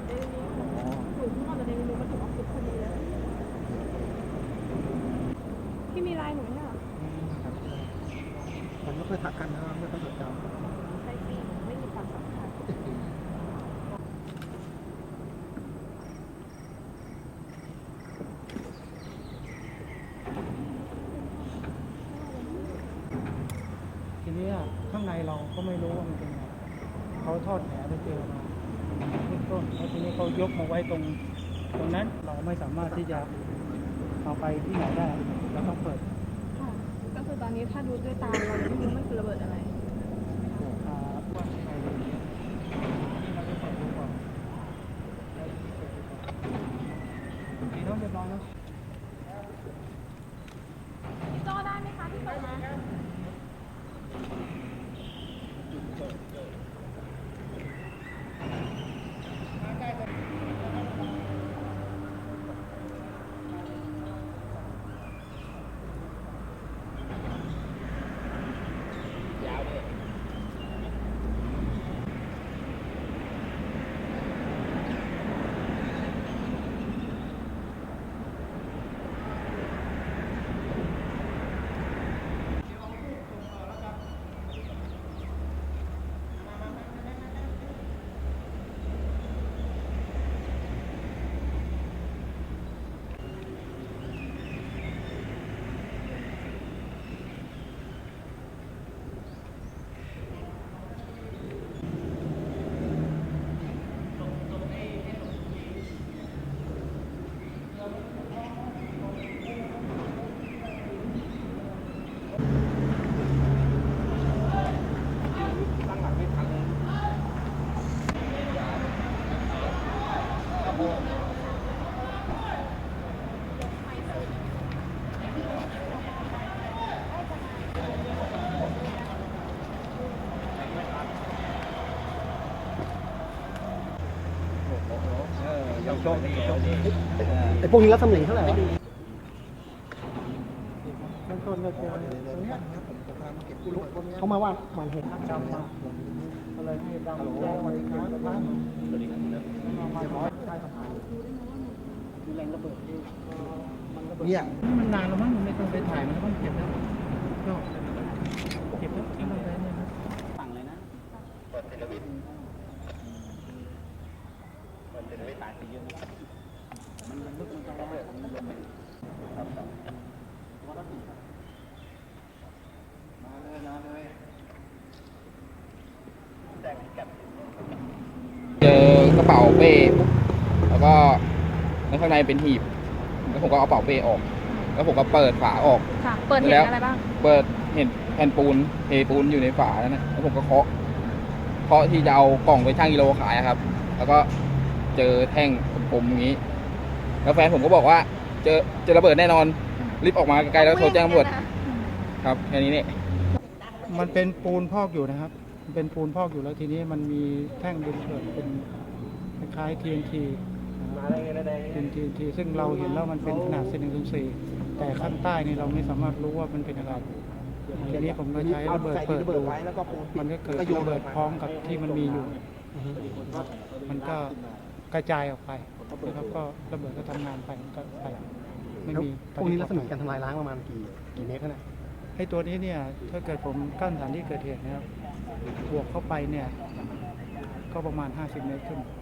ดเดลินิวสูงขึ้นมาจากเดลินิวมาถึงออฟฟิศพอดีเลยพี่มีไลน์หนูเนี่ยเหรอผมไม่ค่อยทักกันนะไม่ค่อยจดจใช่สิไม่มีความสำคัญำทีนี้อะข้างในเราก็ไม่รู้ว่ามันเป็นไงเขาทอดแหไปเจอมา เบื้องต้นแล้วทีนี้เขายกมาไว้ตรงตรงนั้นเราไม่สามารถที่จะเอาไปที่ไหนได้เราต้องเปิดค่ะก็คือตอนนี้ถ้าดูด้วยตาเรายังไม่รู้มันคือระเบิดอะไรอ่าว่าใครอย่างเงี้ยนี่เราจะเปิดดูก่อนดีเนาะเรียบร้อยเนาะพี่โจ้ได้ไหมคะที่เปิดม โชคดีโชคดีไอ้พวกนี้รัศมีเท่าไหร่วะเบื้องต้นก็เจอตรงเนี้ยเขามาว่ามันเห็นจำมาก็เลยให้ดำแจ้งวันนี้ครับร้านมามาร้อยใต้สะพานมีแรงระเบิดที่เนี่ยมันนานแล้วมั้งมันไม่ต้องไปถ่ายมันต้องเก็บแล้วก็เก็บแล้วทิ้งมันไปเนี่ยนะฝั่งเลยนะมันมันลึกมันจะระ เบิดมันลงไปครับครับวัดละสี่ครับมาเลยมาเลยเจอกระเป๋าเป้ปุ๊บแล้วก็ในข้างในเป็นหีบ แล้วผมก็เอากระเป๋าเป้ออก แล้วผมก็เปิดฝาออก ค่ะ เปิดเห็นแล้วอะไรบ้าง เปิดเห็นแผ่นปูนเทปูนอยู่ในฝาแล้วนะแล้วผมก็เคาะเคาะที่จะเอากล่องไปชั่งกิโลขายอะครับ แล้วก็ เจอแท่งกลมๆอย่างนี้ แล้วแฟนผมก็บอกว่า เจอเจอระเบิดแน่นอน รีบออกมาไกลๆแล้วโทรแจ้งตำรวจครับแค่นี้เนี่ยมันเป็นปูนพอกอยู่นะครับมันเป็นปูนพอกอยู่แล้วทีนี้มันมีแท่งดินเกิดเป็นคล้ายๆ TNT มาได้ไงได้ไงเป็น TNT ซึ่งเราเห็นแล้วมันเป็นขนาดเซนหนึ่งส่แต่ข้างใต้นี่เราไม่สามารถรู้ว่ามันเป็นอะไรทีนี้ผมก็ใช้ระเบิดเปิดระเบิดูดไว้แล้วก็ปูนปิมันก็เกิดโยนระเบิดพร้อมกับที่มันมีอยู่อือฮึมันก็ กระจายออกไปแล้วก็ระเบิดก็ทำงานไปก็ไปไม่แล้วมีพวกนี้รัศมีการทำลายล้างประมาณกี่กี่เมตรนะไอ้ตัวนี้เนี่ยถ้าเกิดผมกั้นสถานที่เกิดเหตุนะครับบวกเข้าไปเนี่ยก็ประมาณ 50 เมตรขึ้นอ